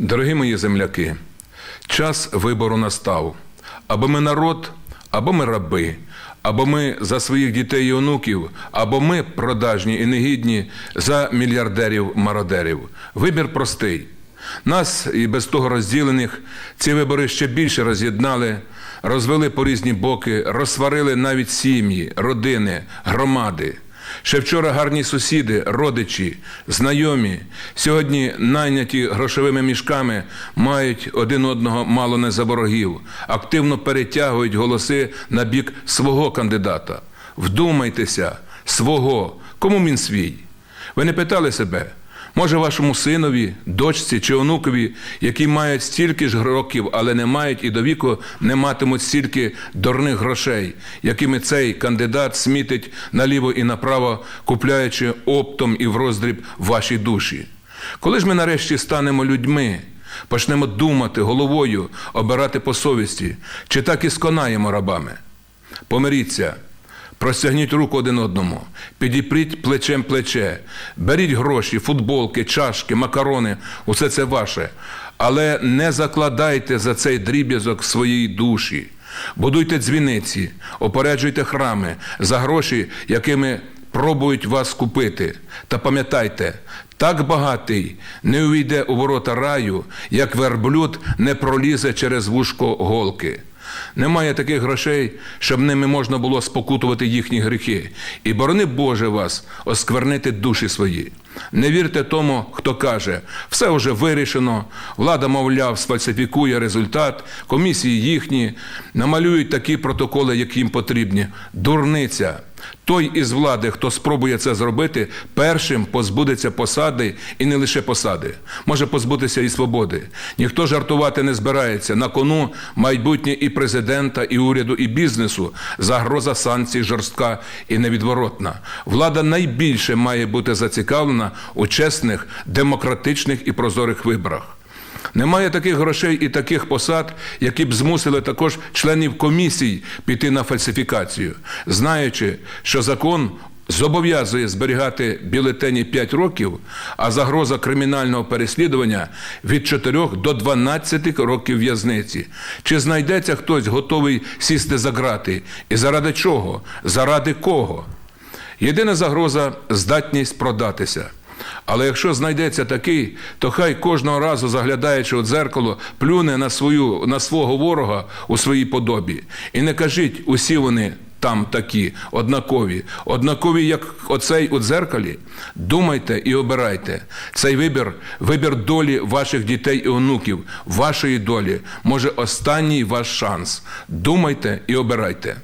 Дорогі мої земляки, час вибору настав. Або ми народ, або ми раби, або ми за своїх дітей і онуків, або ми продажні і негідні за мільярдерів-мародерів. Вибір простий. Нас і без того розділених ці вибори ще більше роз'єднали, розвели по різні боки, розсварили навіть сім'ї, родини, громади. Ще вчора гарні сусіди, родичі, знайомі, сьогодні найняті грошовими мішками, мають один одного мало не за ворогів, активно перетягують голоси на бік свого кандидата. Вдумайтеся, свого, кому він свій. Ви не питали себе, може вашому синові, дочці чи онукові, які мають стільки ж років, але не мають і до віку не матимуть стільки дурних грошей, якими цей кандидат смітить наліво і направо, купляючи оптом і в роздріб ваші душі. Коли ж ми нарешті станемо людьми, почнемо думати головою, обирати по совісті, чи так і сконаємо рабами? Помиріться. Простягніть руку один одному, підіпріть плечем плече, беріть гроші, футболки, чашки, макарони, усе це ваше. Але не закладайте за цей дріб'язок своєї душі. Будуйте дзвіниці, опереджуйте храми за гроші, якими пробують вас купити. Та пам'ятайте, так багатий не увійде у ворота раю, як верблюд не пролізе через вушко голки. Немає таких грошей, щоб ними можна було спокутувати їхні гріхи. І борони Боже вас осквернити душі свої. Не вірте тому, хто каже, все вже вирішено, влада, мовляв, сфальсифікує результат, комісії їхні, намалюють такі протоколи, які їм потрібні. Дурниця. Той із влади, хто спробує це зробити, першим позбудеться посади і не лише посади, може позбутися і свободи. Ніхто жартувати не збирається. На кону майбутнє і президента, і уряду, і бізнесу. Загроза санкцій жорстка і невідворотна. Влада найбільше має бути зацікавлена у чесних, демократичних і прозорих виборах. Немає таких грошей і таких посад, які б змусили також членів комісій піти на фальсифікацію, знаючи, що закон зобов'язує зберігати бюлетені 5 років, а загроза кримінального переслідування від 4 до 12 років в'язниці. Чи знайдеться хтось готовий сісти за грати? І заради чого? Заради кого? Єдина загроза здатність продатися. Але якщо знайдеться такий, то хай кожного разу, заглядаючи у дзеркало, плюне на свою, на свого ворога у своїй подобі. І не кажіть, усі вони там такі, однакові, однакові, як оцей у дзеркалі. Думайте і обирайте. Цей вибір вибір долі ваших дітей і онуків, вашої долі, може останній ваш шанс. Думайте і обирайте.